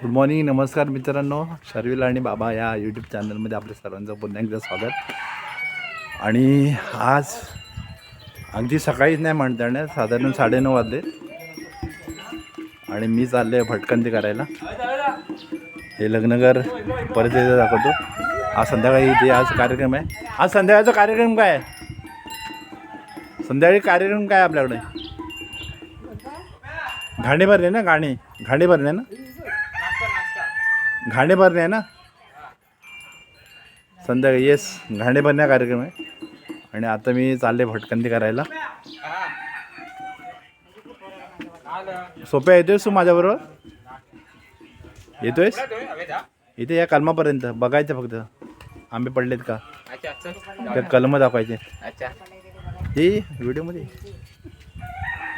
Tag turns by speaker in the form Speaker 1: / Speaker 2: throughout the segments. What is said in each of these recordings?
Speaker 1: Good morning नमस्कार मित्रांनो. शर्विल आणि बाबा या यूट्यूब चॅनलमध्ये आपल्या सर्वांचं पुन्हा एकदा स्वागत. आणि आज अगदी सकाळीच नाही म्हणता येणार साधारण साडेनऊ वाजले. आणि मी चाललो आहे भटकंती करायला. हे लग्नगर परत एकदा दाखवतो. आज संध्याकाळी ते आज कार्यक्रम आहे. आज संध्याकाळचा कार्यक्रम काय आहे? संध्याकाळी कार्यक्रम काय आहे आपल्याकडे? घाणे भरले ना गाणे घाणे भरणे ना? घाणे भरणे आहे ना? संध्याकाळी येस घाणे भरण्या कार्यक्रम आहे. आणि आता मी चालले भटकंती करायला. सोप्या येतोयस तू माझ्याबरोबर? येतोयस? इथे या कलमापर्यंत बघायचं फक्त. आंबे पडलेत का?
Speaker 2: अच्छा
Speaker 1: त्या कलम दाखवायचे. ही व्हिडिओमध्ये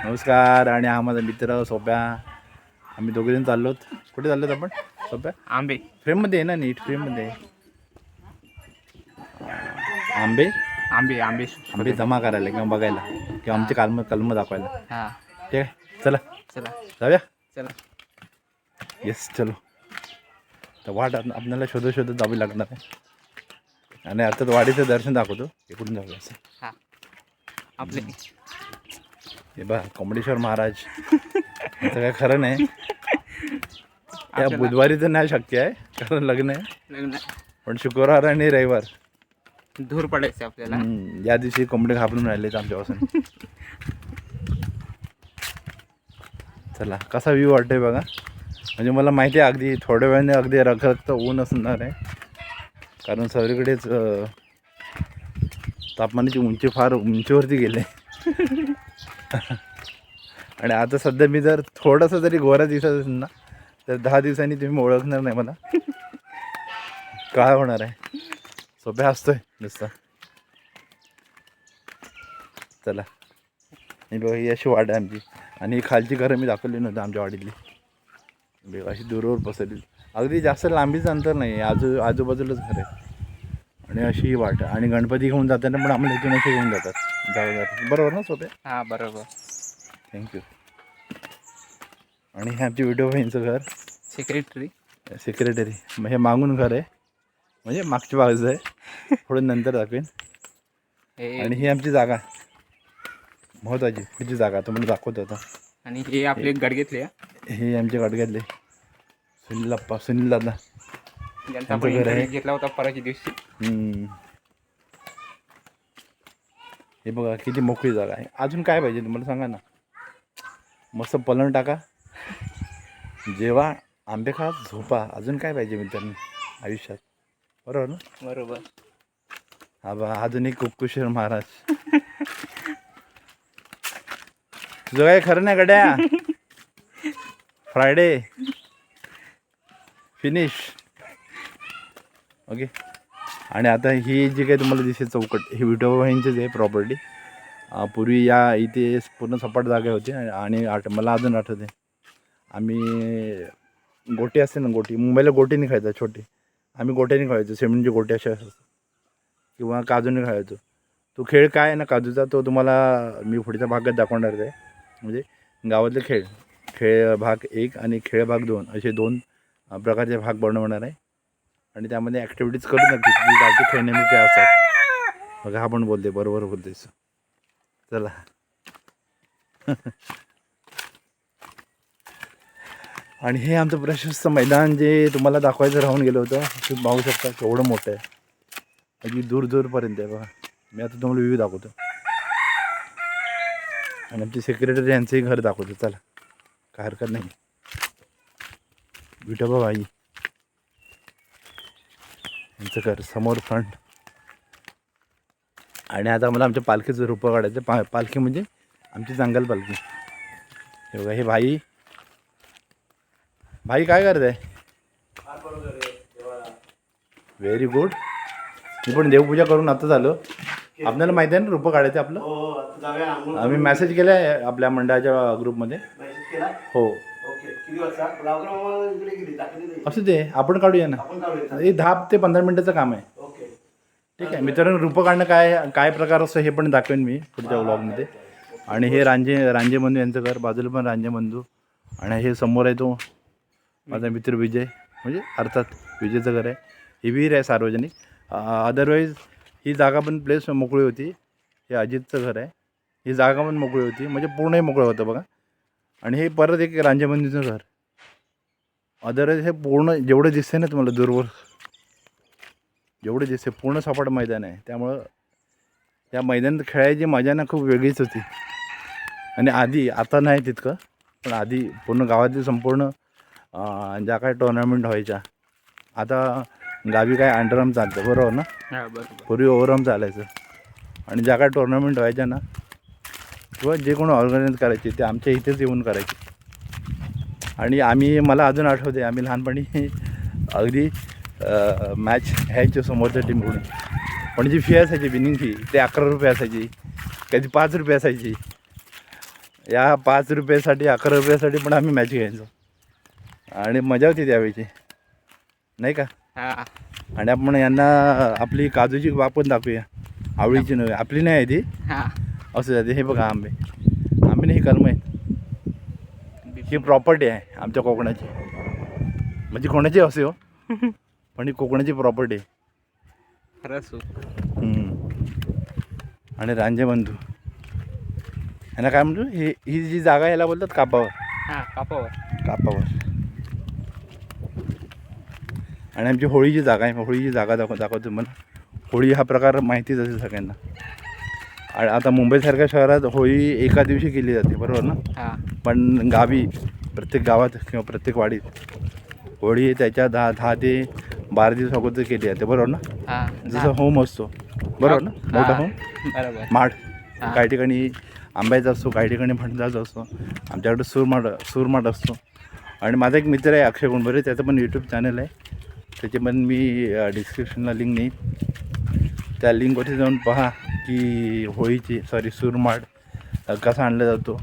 Speaker 1: नमस्कार आणि हा माझा मित्र सोप्या. आम्ही दोघेजण चाललोत. कुठे चाललोत आपण? सोप्या?
Speaker 2: आंबे.
Speaker 1: फ्रेममध्ये आहे ना नीट फ्रेममध्ये आंबे?
Speaker 2: आंबे आंबे.
Speaker 1: आंबे जमा करायला किंवा बघायला किंवा आमचे कलम कलम दाखवायला.
Speaker 2: हा.
Speaker 1: ठीक आहे? चला.
Speaker 2: चला.
Speaker 1: जाऊया?
Speaker 2: चला.
Speaker 1: येस चलो. तर वाट आप- आपल्याला शोधत शोधत जावी लागणार आहे. आणि अर्थात वाडीचं दर्शन दाखवतो. इकडून जाऊया असं.
Speaker 2: हा. आपले.
Speaker 1: हे बघा कोंबडेश्वर महाराज. काय खरं नाही. या
Speaker 2: आपल्याला-
Speaker 1: बुधवारी तर नाही शक्य आहे कारण लग्न आहे.
Speaker 2: लग्न
Speaker 1: पण शुक्रवार आणि रविवार.
Speaker 2: धूर पडायचे आपल्याला.
Speaker 1: हम्म, या दिवशी कोंबडे घाबरून राहिलेत आमच्यापासून. चला कसा व्ह्यू वाटतोय बघा. म्हणजे मला माहिती आहे अगदी थोड्या वेळाने अगदी रखरखत ऊन असणार आहे. कारण सगळीकडेच अं, तापमानाची उंची फार उंचीवरती गेले. आणि आता सध्या मी जर थोडंसं जरी गोरा दिसत असेल ना तर दहा दिवसांनी तुम्ही ओळखणार नाही मला. काय होणार आहे? सोप्या असतोय नुसता. चला. आणि बघा ही अशी वाट आहे आमची. आणि ही खालची घरं मी दाखवली नव्हतं आमच्या वाडीतली. बघा अशी दूरवर पसरली. अगदी जास्त लांबीचं अंतर नाही आहे. आजू आजूबाजूलाच घर आहे आणि अशी ही वाट आहे. आणि गणपती घेऊन जाताना पण आम्हाला इथून असे घेऊन जातात. जाऊ जातात बरोबर ना सोप्या?
Speaker 2: हा बरोबर.
Speaker 1: थँक्यू आणि हे आमची व्हिडिओ बहीणचं घर
Speaker 2: सेक्रेटरी
Speaker 1: सेक्रेटरी मग हे मागून घर आहे. म्हणजे मागची बाजू आहे. थोडं नंतर दाखवेन. आणि ही आमची जागा. महत्वाची. पुढची जागा. तुम्हाला दाखवतो आता.
Speaker 2: आणि हे आपले गडगेतले हा.
Speaker 1: हे आमच्या गाडग्यातले सुनील अप्पा सुनील दादा
Speaker 2: ज्यांचा
Speaker 1: आमचं
Speaker 2: आपण
Speaker 1: घर आहे.
Speaker 2: घेतला होता परवाच्या दिवशी.
Speaker 1: हम्म. हे बघा किती मोकळी जागा आहे. अजून काय पाहिजे? तुम्हाला सांगा ना. मस्त पलंग टाका. जेव्हा आंबे खा झोपा अजून काय पाहिजे मित्रांनो आयुष्यात? बरोबर ना?
Speaker 2: बरोबर.
Speaker 1: हा बा अजून एक कुकुशेर महाराज. तुझं काय खरं नाही गड्या फ्रायडे. फिनिश. ओके. आणि आता ही जी काही तुम्हाला दिसेल चौकट ही विठोबा बहिणीचीच आहे प्रॉपर्टी पूर्वी या इथे पूर्ण सपाट जागा होती आणि- आणि आठ मला अजून आठवते आम्ही गोटी असते ना गोटी मुंबईला गोटीने खायचा छोटी. आम्ही गोट्याने खायचो सिमेंटची गोटी अशा असतात किंवा काजूने खायचो. तो खेळ काय आहे ना काजूचा तो तुम्हाला मी पुढच्या भागात दाखवणार आहे. म्हणजे गावातले खेळ खेळ भाग एक आणि खेळ भाग दोन असे दोन प्रकारचे भाग बनवणार आहे. आणि त्यामध्ये ॲक्टिव्हिटीज करू नक्की की गावचे खेळ नेमके काय असतात. मग हा पण बोलते बरोबर बोलतेस चला. आणि हे आमचं प्रशस्त मैदान जे तुम्हाला दाखवायचं राहून गेलं होतं ते पाहू शकता केवढं मोठं आहे. अगदी दूर दूरपर्यंत आहे बघा. मी आता तुम्हाला व्ह्यू दाखवतो. आणि आमचे सेक्रेटरी यांचंही घर दाखवतो. चला काय हरकत नाही. विठोबा भाई यांचं घर समोर फ्रंट आणि आता मला आमच्या पालखीचं रूपं काढायचं पा पालखी म्हणजे आमची जंगल पालखी. हे बघा हे भाई भाई काय करत? आहे व्हेरी गुड मी पण देवपूजा करून आता झालो. आपल्याला माहिती आहे ना रूपं काढायचं आपलं?
Speaker 3: हो मग
Speaker 1: आम्ही. मेसेज केला आहे आपल्या मंडळाच्या ग्रुपमध्ये हो. असू दे आपण काढूया ना. हे दहा ते पंधरा मिनिटाचं काम आहे. ठीक आहे मित्रांनो रूपं काढणं काय काय प्रकार असतो हे पण दाखवेन मी पुढच्या व्लॉगमध्ये आणि हे रांजे रांजे बंधू यांचं घर बाजूला पण रांजे बंधू आणि हे समोर आहे तो माझा मित्र विजय म्हणजे अर्थात विजयचं घर आहे. ही विहीर आहे सार्वजनिक. अदरवाईज ही जागा पण प्लेस मोकळी होती. हे अजितचं घर आहे. ही जागा पण मोकळी होती. म्हणजे पूर्णही मोकळं होतं बघा. आणि हे परत एक रांजेबंदीचं घर. अदरवाईज हे पूर्ण जेवढं दिसते ना तुम्हाला दूरवर जेवढं दिसते पूर्ण सपाट मैदान आहे. त्यामुळं या मैदानात खेळायची मजा ना खूप वेगळीच होती. आणि आधी आता नाही तितकं. पण आधी पूर्ण गावातील संपूर्ण ज्या काय टुर्नामेंट व्हायच्या. आता गावी काय अंडरआर्म चालतं बरोबर ना?
Speaker 2: हा
Speaker 1: पूर्वी ओव्हरआर्म चालायचं. आणि ज्या काय टुर्नामेंट व्हायच्या ना किंवा जे कोणी ऑर्गनाईज करायचे ते आमच्या इथेच येऊन करायचे. आणि आम्ही मला अजून आठवते आम्ही लहानपणी अगदी मॅच ह्यायचो समोरच्या टीमकडून पण जी फी असायची विनिंग फी ते अकरा रुपये असायची. कधी पाच रुपये असायची. या पाच रुपयासाठी अकरा रुपयासाठी पण आम्ही मॅच घ्यायचो. आणि मजा होती त्यावेळची. नाही का?
Speaker 2: हा
Speaker 1: आणि आपण यांना आपली काजूची पण दाखवूया. आवडीची नव्हे आपली नाही आहे ती.
Speaker 2: हा.
Speaker 1: असं जाते हे बघा आंबे. आंबे नाही कलम आहेत. ही प्रॉपर्टी आहे आमच्या कोकणाची. म्हणजे कोणाची असे हो? पण ही कोकणाची प्रॉपर्टी. आणि रांजे बंधू. यांना काय म्हणतो? ही ही जी जागा याला बोलतात कापावर.
Speaker 2: हा कापावर.
Speaker 1: कापावर. आणि आमची होळीची जागा आहे होळीची जागा दाखव दाखवतो तुम्हाला. होळी हा प्रकार माहितीच असेल सगळ्यांना. आणि आता मुंबईसारख्या शहरात होळी एका दिवशी केली जाते बरोबर ना?
Speaker 2: हा.
Speaker 1: पण गावी प्रत्येक गावात किंवा प्रत्येक वाडीत होळी त्याच्या दहा दहा ते बारा दिवस अगोदर केली जाते बरोबर ना?
Speaker 2: हा.
Speaker 1: जसं होम असतो बरोबर ना? मोठा होम?
Speaker 2: हा.
Speaker 1: काही ठिकाणी आंब्याचा असतो काही ठिकाणी फणसाचा असतो आमच्याकडे सुरमाट सुरमाट असतो. आणि माझा एक मित्र आहे अक्षय गुणबरे त्याचं पण यूट्यूब चॅनल आहे. त्याचे पण मी डिस्क्रिप्शनला लिंक नेईन त्या लिंकवरती जाऊन पहा की होळीची सॉरी सुरमाट अ, कसा आणला जातो.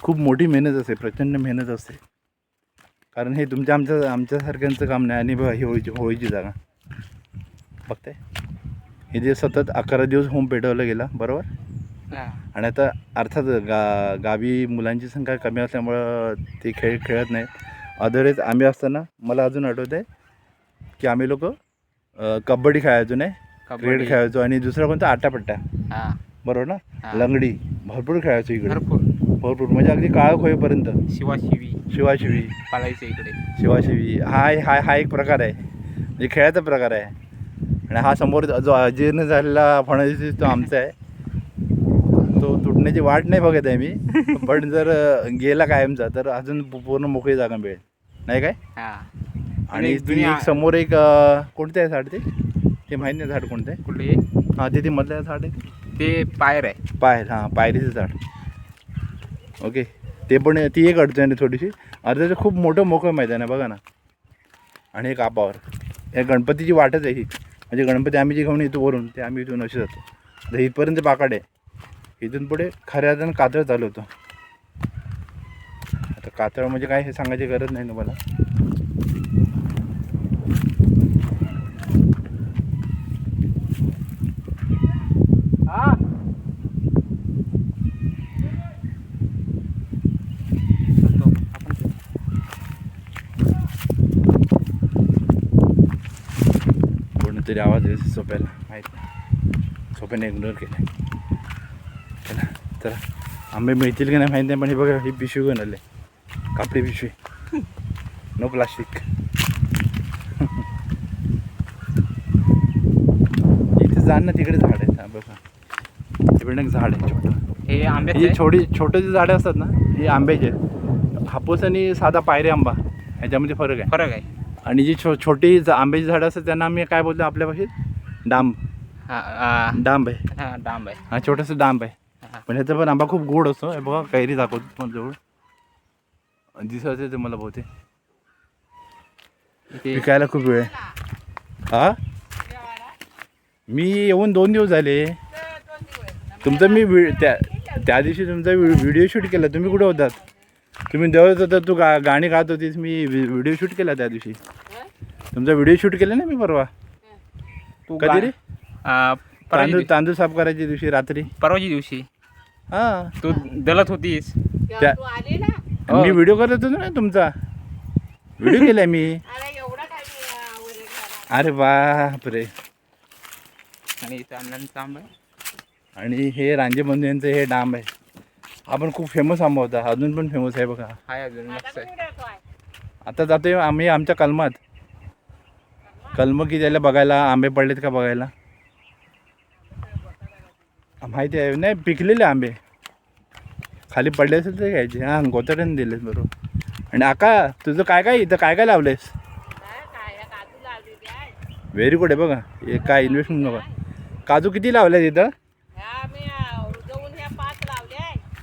Speaker 1: खूप मोठी मेहनत असते प्रचंड मेहनत असते. कारण हे तुमच्या आमच्या आमच्यासारख्यांचं काम नाही. आणि बघा ही होळीची होळीची जागा. बघताय? हे जे सतत अकरा दिवस होम पेटवलं गेला बरोबर?
Speaker 2: हा.
Speaker 1: आणि आता अर्थात गा गावी मुलांची संख्या कमी असल्यामुळं ते खेळ खेळत नाहीत. अदरवेज आम्ही असताना मला अजून आठवत आहे की आम्ही लोक कबड्डी खेळायचो नाही क्रिकेट खेळायचो आणि दुसरा कोणता आटापट्टा बरोबर ना. लंगडी. भरपूर खेळायचो इकडे.
Speaker 2: भरपूर.
Speaker 1: भरपूर. म्हणजे अगदी काळ होईपर्यंत.
Speaker 2: शिवाशिवी.
Speaker 1: शिवाशिवी.
Speaker 2: पालायचं इकडे.
Speaker 1: शिवाशिवी. हा हा हा एक प्रकार आहे. म्हणजे खेळाचा प्रकार आहे. आणि हा समोर जो अजीर्ण झालेला फणस तो आमचा आहे. तो तुटण्याची वाट नाही बघत आहे मी. पण जर गेला कायमचा तर अजून पूर्ण मोकळी जागा मिळेल. नाही काय?
Speaker 2: हा.
Speaker 1: आणि एक समोर एक अं, कोणतं आहे झाड ते? ते माहीत नाही झाड कोणतं. आहे
Speaker 2: कुठले?
Speaker 1: हां ते ते मधलं झाड आहे
Speaker 2: ते? पायर आहे.
Speaker 1: पाय हां पायरीचं झाड. ओके. ते पण ती एक अडचण आहे थोडीशी. अर्ध्याचं खूप मोठं मोकळं मैदान आहे बघा ना. आणि एक कापावर या गणपतीची वाटच आहे ही. म्हणजे गणपती आम्ही जे घेऊन येतो वरून ते आम्ही इथून असे जातो. तर इथपर्यंत पाकाड आहे. इथून पुढे खऱ्या अर्थानं कातळ चालू होतं. आता कातळ म्हणजे काय हे सांगायची गरज नाही तुम्हाला.
Speaker 2: हा
Speaker 1: सोप्याला माहीत सोप्याने इग्नोर केलं चला तर आंबे मिळतील की नाही माहीत नाही पण हे बघा ही पिशवी घेऊन आले कापडी पिशवी. नो प्लास्टिक इथे जाण ना तिकडे झाड आहेत. हा बघा. तिकडे झाड आहे छोटं.
Speaker 2: हे
Speaker 1: ही
Speaker 2: आंब्याचे
Speaker 1: छोटी छोटे जे झाडे असतात ना ही आंब्याचे आहेत. हापूस आणि साधा पायरी आंबा. ह्याच्यामध्ये फरक आहे.
Speaker 2: फरक आहे.
Speaker 1: आणि जी छो छोटी आंब्याची झाडं असतात त्यांना आम्ही काय बोलतो आपल्या भाषेत डांब.
Speaker 2: हा हा,
Speaker 1: डांब आहे.
Speaker 2: हा डांब आहे.
Speaker 1: हा छोटंसं डांब आहे.
Speaker 2: हा.
Speaker 1: पण ह्याचा पण आंबा खूप गोड असतो. हे बघा कैरी दाखवतो तुम्हाला जवळ. दिसत असेल तुम्हाला बहुतेक.
Speaker 2: इथे
Speaker 1: विकायला खूप वेळ आहे. हा? मी येऊन दोन दिवस झाले. तुमचं मी वि त्या त्या दिवशी तुमचा व्हिडिओ शूट केला. तुम्ही कुठे होतात? तुम्ही जवळच होता तू गा गाणी गात होतीस. मी व्हिडिओ शूट केला त्या दिवशी. तुमचा व्हिडिओ शूट केला ना मी परवा?
Speaker 2: तू
Speaker 1: कधी रे?
Speaker 2: आ, परवाच्या
Speaker 1: तांदूळ
Speaker 2: दिवशी-
Speaker 1: तांदूळ साफ करायच्या दिवशी रात्री?
Speaker 2: परवाच्या दिवशी.
Speaker 1: हां.
Speaker 2: तू दलत होतीस.
Speaker 1: त्या
Speaker 4: तू आली ना?
Speaker 2: हो.
Speaker 1: मी व्हिडिओ करत होतो ना तुमचा. व्हिडिओ केलाय मी.
Speaker 4: अरे एवढा काय मी, अं, उल्लेख झाला.
Speaker 1: अरे बापरे.
Speaker 2: आणि इथं अण्णांचा आंबा आहे.
Speaker 1: आणि हे रांजे बंधू यांचं हे डांब आहे. हा पण खूप फेमस आंबा होता. अजून पण फेमस आहे बघा.
Speaker 2: हाय अजून मस्त आहे.
Speaker 1: आता जातोय आम्ही आमच्या कलमात. कलम की त्याला बघायला आंबे पडलेत का बघायला? माहिती आहे नाही पिकलेले आंबे. खाली पडले असेल तर घ्यायचे. हां गोतड्याने दिलेत बरोबर. आणि आका तुझं काय काय इथं काय काय लावलेस व्हेरी गुड आहे बघा. हे काय इन्व्हेस्टमेंट बघा काजू किती लावले तिथं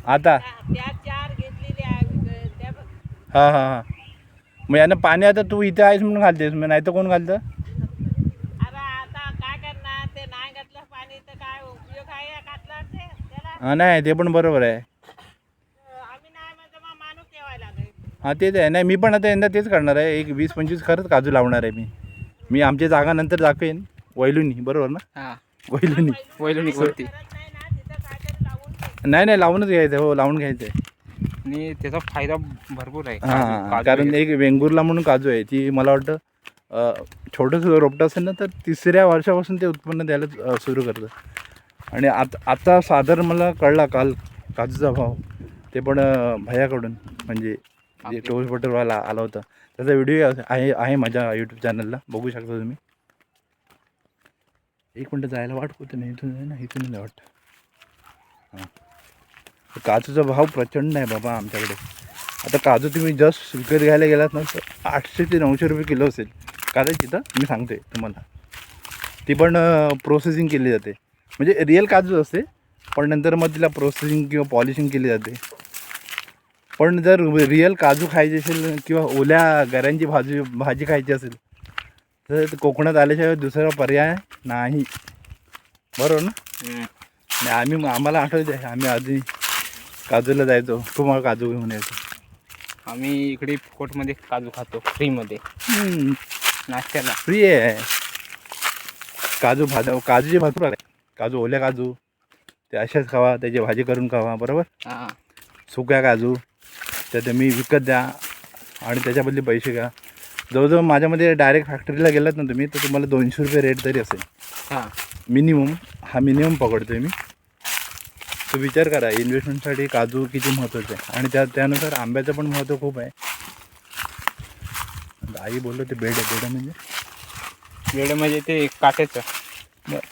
Speaker 1: आता? हां हां हां. मग यानं पाणी आता तू इथं आहेस म्हणून घालतेस. मग नाही तर कोण घालतं
Speaker 4: अरे आता काय करणार ते नाही घातलं पाणी तर काय उपयोग आहे या कातलाचे त्याला
Speaker 1: हां नाही ते पण बरोबर आहे.
Speaker 4: अं, आम्ही नाही मग माणूस ठेवायला लागेल
Speaker 1: हां तेच आहे. नाही मी पण आता यंदा तेच करणार आहे. एक वीस पंचवीस खरंच काजू लावणार आहे मी. मी आमची जागा नंतर दाखवेन. वैलुनी बरोबर ना?
Speaker 2: हा.
Speaker 1: वैलुनी.
Speaker 2: वैलुनी वरती
Speaker 4: करत नाही.
Speaker 1: नाही लावूनच घ्यायचं हो लावून घ्यायचं आहे
Speaker 2: आणि त्याचा फायदा भरपूर आहे.
Speaker 1: हां कारण. एक वेंगुर्ला म्हणून काजू आहे. ती मला वाटतं छोटंसं रोपटं असेल ना तर तिसऱ्या वर्षापासून ते उत्पन्न द्यायला सुरू करतं. आणि आता आता साधारण मला कळला काल काजूचा भाव. ते पण भैयाकडून म्हणजे जे टोस्ट बटरवाला आला होता. त्याचा व्हिडिओ आहे आहे माझ्या यूट्यूब चॅनलला बघू शकता तुम्ही. एक मिनटं जायला वाट होतं नाही इथून ना इथून नाही वाटतं. हां. काजूचा भाव प्रचंड आहे बाबा आमच्याकडे. आता काजू तुम्ही जस्ट विकत घ्यायला गेलात ना तर आठशे ते नऊशे रुपये किलो असेल. कारण तिथं मी सांगते तुम्हाला. ती पण प्रोसेसिंग केली जाते. म्हणजे रिअल काजू असते पण नंतर मग तिला प्रोसेसिंग किंवा पॉलिशिंग केली जाते. पण जर रिअल काजू खायचे असेल किंवा ओल्या गऱ्यांची भाजी भाजी खायची असेल तर कोकणात आल्याशिवाय दुसरा पर्याय नाही. बरोबर ना? आम्ही आम्हाला आठवते आम्ही आधी काजूला जायचो तुम्हाला काजू घेऊन यायचो.
Speaker 2: आम्ही इकडे फुकटमध्ये काजू खातो फ्रीमध्ये. नाश्त्याला.
Speaker 1: फ्री आहे. काजू भाजा काजूची भरपूर आहे काजू ओल्या काजू ते अशाच खावा त्याची भाजी करून खावा बरोबर?
Speaker 2: हा.
Speaker 1: सुक्या काजू त्या तुम्ही विकत द्या आणि त्याच्याबदले पैसे घ्या. जवळजवळ माझ्यामध्ये डायरेक्ट फॅक्टरीला गेलात ना तुम्ही तर तुम्हाला दोनशे रुपये रेट तरी असेल.
Speaker 2: हा.
Speaker 1: मिनिमम हा मिनिमम पकडतो आहे मी. तो विचार करा इन्व्हेस्टमेंटसाठी काजू किती महत्त्वाचं आहे? आणि त्या त्यानुसार आंब्याचं पण महत्त्व खूप आहे. आई बोललो ते बेड आहे बेड म्हणजे?
Speaker 2: वेळ म्हणजे ते काट्याचं.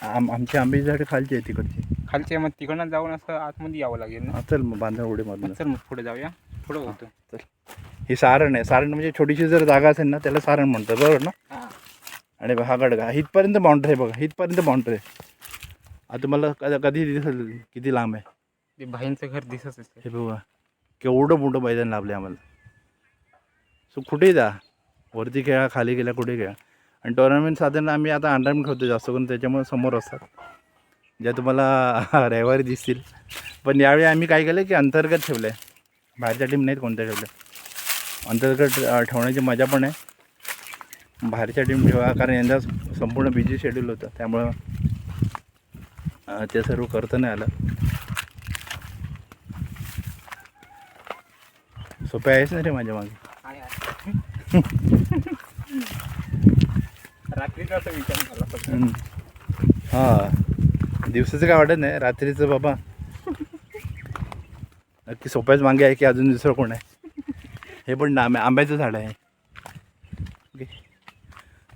Speaker 1: आम आमची आंब्याची झाडे खालची आहे तिकडची.
Speaker 2: खालच्या मग तिकडनं जाऊन असं आतमध्ये यावं लागेल ना?
Speaker 1: हा, चल मग बांधा उडे मधून
Speaker 2: चल मग पुढे जाऊया. पुढे होतो
Speaker 1: चल. ही सारण आहे. सारण म्हणजे छोटीशी जर जागा असेल ना त्याला सारण म्हणतात बरोबर ना?
Speaker 2: हा.
Speaker 1: आणि हा गडगा. इथपर्यंत बाउंड्री आहे बघा. इथपर्यंत बाउंड्री आहे. आता तुम्हाला कधी कधी दिसेल किती लांब आहे?
Speaker 2: ते भाईंचं घर दिसत असेल.
Speaker 1: हे बघा. केवढं मोठं मैदान लाभले आम्हाला. सो कुठेही जा? वरती खेळा खाली गेला कुठे खेळा? आणि टोर्नामेंट साधारण आम्ही आता अंडरमेंट ठेवतो जास्त करून त्याच्यामुळे समोर असतात. ज्या तुम्हाला रविवारी दिसतील. पण यावेळी आम्ही काय केलं की अंतर्गत ठेवलं आहे बाहेरच्या टीम नाहीत कोणत्या ठेवल्या अंतर्गत ठेवण्याची मजा पण आहे. बाहेरच्या टीम ठेवा कारण यंदा संपूर्ण बिझी शेड्यूल होतं. त्यामुळं ते सर्व करता नाही आलं. सोपे आहेस ना रे माझ्या मागे?
Speaker 2: आहे, विचार झाला फक्त.
Speaker 1: हम्म. हा. दिवसाचं काय वाटत नाही रात्रीचं बाबा. नक्की सोप्याच मागे आहे की अजून दुसरं कोण आहे? हे पण नाम आहे आंब्याचं झाड आहे. ओके.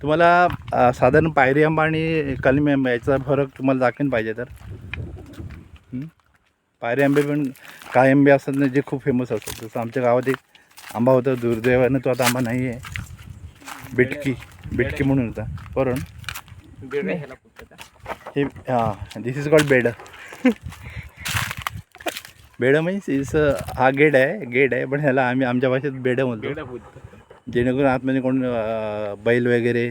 Speaker 1: तुम्हाला अं, साधारण पायरी आंबा आणि कलमी आंबा याचा फरक तुम्हाला दाखवेन पाहिजे तर. हम्म? पायरी आंबे पण काही आंबे असतात ना जे खूप फेमस असतात. जसं आमच्या गावात एक आंबा होता दुर्दैवानं तो आता आंबा नाही आहे बिटकी. बिटकी म्हणून होता. बरोबर
Speaker 2: पुढचं
Speaker 1: हे हां this is called bed bed means is हा गेट आहे गेट आहे पण ह्याला आम्ही आमच्या भाषेत बेड म्हणतो. जेणेकरून आतमध्ये कोण बैल वगैरे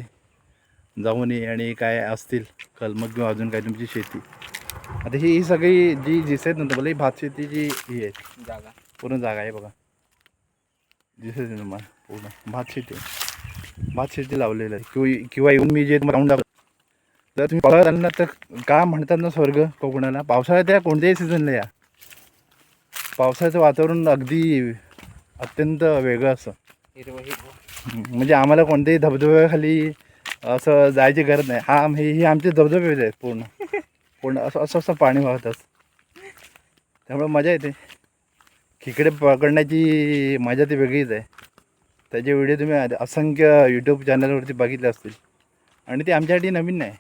Speaker 1: जाऊन ये आणि काय असतील कलमग किंवा अजून काय तुमची शेती. आता ही ही सगळी जी दिसत ना तुम्हाला ही भात शेतीची ही आहे.
Speaker 2: जागा.
Speaker 1: पूर्ण जागा आहे बघा. दिसत आहे तुम्हाला पूर्ण भात शेती आहे. भात शेती लावलेलं आहे. किंवा किंवा येऊन मी जे तुम्हाला राऊंड दाखवतो. जर तुम्ही पावसाळ्यात आलं ना तर का म्हणतात ना स्वर्ग कोकणाला? पावसाळ्यात या कोणत्याही सीझनला या. पावसाळ्याचं वातावरण अगदी अत्यंत वेगळं
Speaker 2: असं
Speaker 1: म्हणजे आम्हाला कोणत्याही धबधब्याखाली असं जायची गरज नाही. हा हे हे आमचे धबधबे आहेत पूर्ण. पूर्ण असं असं असं पाणी वाहत असतं. त्यामुळे मजा येते. खेकडे पकडण्याची मजा ती वेगळीच आहे. त्याचे व्हिडिओ तुम्ही असंख्य यूट्यूब चॅनलवरती बघितले असतील. आणि ते आमच्यासाठी नवीन नाही.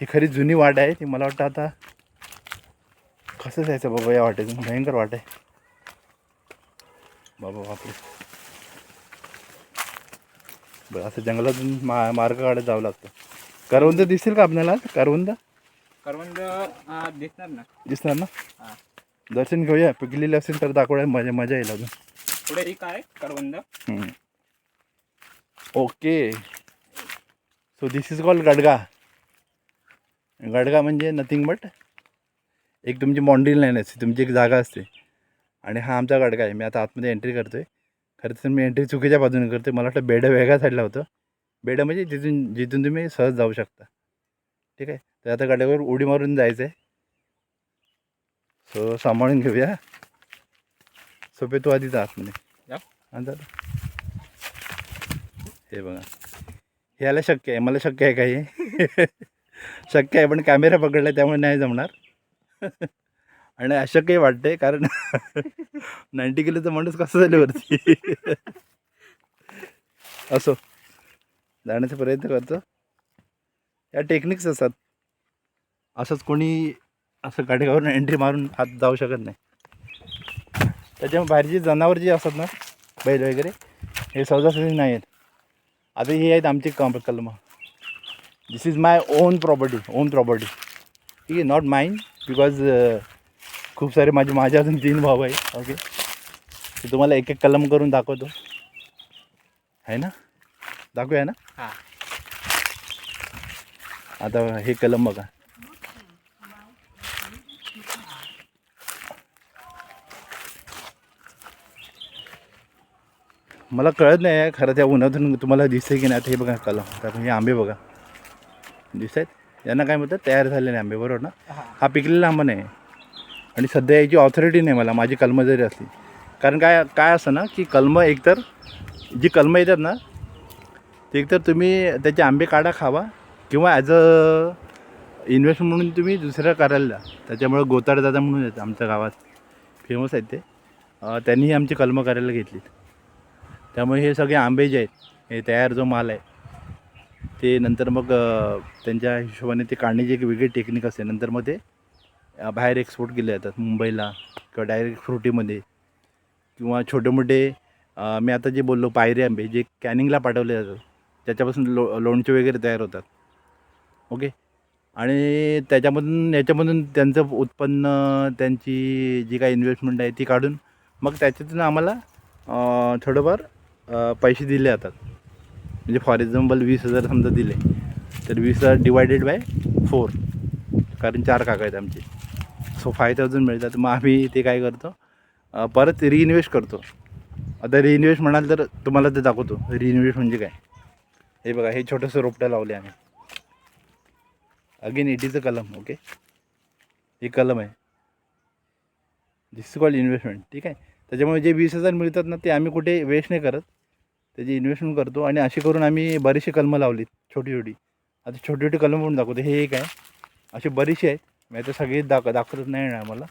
Speaker 1: ही खरी जुनी वाट आहे. ती मला वाटतं आता कसं जायचं बाबा या वाटेतून? भयंकर वाट आहे. बाबा बापरे. बरं असं जंगलातून मा मार्ग काढत जावं लागतं. करवंद दिसतील का आपल्याला? करवंद?
Speaker 2: करवंद दिसणार ना.
Speaker 1: दिसणार ना. दर्शन घेऊया. पिकलेले असेल तर दाखवूया. मजा मजा येईल अजून.
Speaker 2: पुढे एक आहे करवंद
Speaker 1: okay. So this is called Gadga. गडगा म्हणजे नथिंग बट एक तुमची मॉन्डिल लाईन असते. तुमची एक जागा असते. आणि हा आमचा गडगा आहे. मी आता आतमध्ये एंट्री करतो आहे खरं तर मी एंट्री चुकीच्या बाजूने करतो मला वाटतं बेडं वेगळ्या साईडला होतं. बेडं म्हणजे जिथून जिथून तुम्ही सहज जाऊ शकता. ठीक आहे? तर आता गड्यावर उडी मारून जायचं आहे सो सांभाळून घेऊया. सोपे तू आधी जा आतमध्ये
Speaker 2: या.
Speaker 1: हा हे बघा. हे याला शक्य आहे. मला शक्य आहे काही. शक्य आहे पण कॅमेरा पकडला त्यामुळे नाही जमणार. आणि अशक्यही वाटते कारण नाईन्टी किलोचा माणूस कसं झालं वरती? असो. जाण्याचा प्रयत्न करतो. या टेक्निक्स असतात. असंच कोणी असं गाडीवरून एंट्री मारून आत जाऊ शकत नाही. त्याच्यामुळे बाहेरची जनावर जी असतात ना बैल वगैरे हे सहजासहजी नाही आहेत. आता हे आहेत आमची कम कलम. This is my own property own property ठीक आहे नॉट माइन बिकॉज खूप सारे माझे माझे अजून तीन भाऊ आहे ओके ते तुम्हाला एक एक कलम करून दाखवतो. आहे ना? दाखवूया ना?
Speaker 2: हा.
Speaker 1: आता हे कलम बघा. मला कळत नाही आहे खरं त्या उन्हातून तुम्हाला दिसते की नाही आता हे बघा कलम. आता हे आंबे बघा. दिसत आहेत यांना काय म्हणतात तयार झालेले आंबे बरोबर ना?
Speaker 2: हा.
Speaker 1: पिकलेला आंबा नाही. आणि सध्या याची ऑथॉरिटी नाही मला माझी कलमं जरी असली. कारण काय काय असतं ना की कलमं एकतर जी कलमं येतात ना ते एकतर तुम्ही त्याचे आंबे काढा खावा किंवा ॲज अ इन्व्हेस्टमेंट म्हणून तुम्ही दुसऱ्या करायला द्या त्याच्यामुळे गोताड दादा म्हणून येतं आमच्या गावात. फेमस आहेत ते. त्यांनीही आमची कलमं करायला घेतलीत. त्यामुळे हे सगळे आंबे जे आहेत हे तयार जो माल आहे ते नंतर मग त्यांच्या हिशोबाने ते काढण्याची एक वेगळी टेक्निक असते. नंतर मग ते बाहेर एक्सपोर्ट केले जातात. मुंबईला किंवा डायरेक्ट फ्रुटीमध्ये किंवा छोटे मोठे मी आता जे बोललो पायरे आंबे जे कॅनिंगला पाठवले जातात. त्याच्यापासून लो लोणचे वगैरे तयार होतात. ओके? आणि त्याच्यामधून याच्यामधून त्यांचं उत्पन्न त्यांची जी काही इन्व्हेस्टमेंट आहे ती काढून मग त्याच्यातून आम्हाला थोडंफार पैसे दिले जातात म्हणजे फॉर एक्झाम्पल वीस हजार समजा दिले तर वीस हजार डिवायडेड बाय फोर कारण चार काका आहेत आमचे. सो फाय थाउजंड मिळतात. मग आम्ही ते काय करतो? परत रिइन्व्हेस्ट करतो. आता रिइन्व्हेस्ट म्हणाल तर तुम्हाला ते दाखवतो. रिइन्व्हेस्ट म्हणजे काय? हे बघा हे छोटंसं रोपटं लावले आम्ही. अगेन इट इज अ कलम ओके हे कलम आहे. दिस कॉल इन्व्हेस्टमेंट ठीक आहे? त्याच्यामुळे जे वीस हजार मिळतात ना ते आम्ही कुठे वेस्ट नाही करत. त्याची इन्व्हेस्टमेंट करतो आणि अशी करून आम्ही बरीचशी कलमं लावलीत छोटी छोटी. आता छोटी छोटी कलम पण दाखवतो. हे एक आहे. अशी बरीचशी आहेत मी आता सगळी दाख दाखवत नाही येणार मला.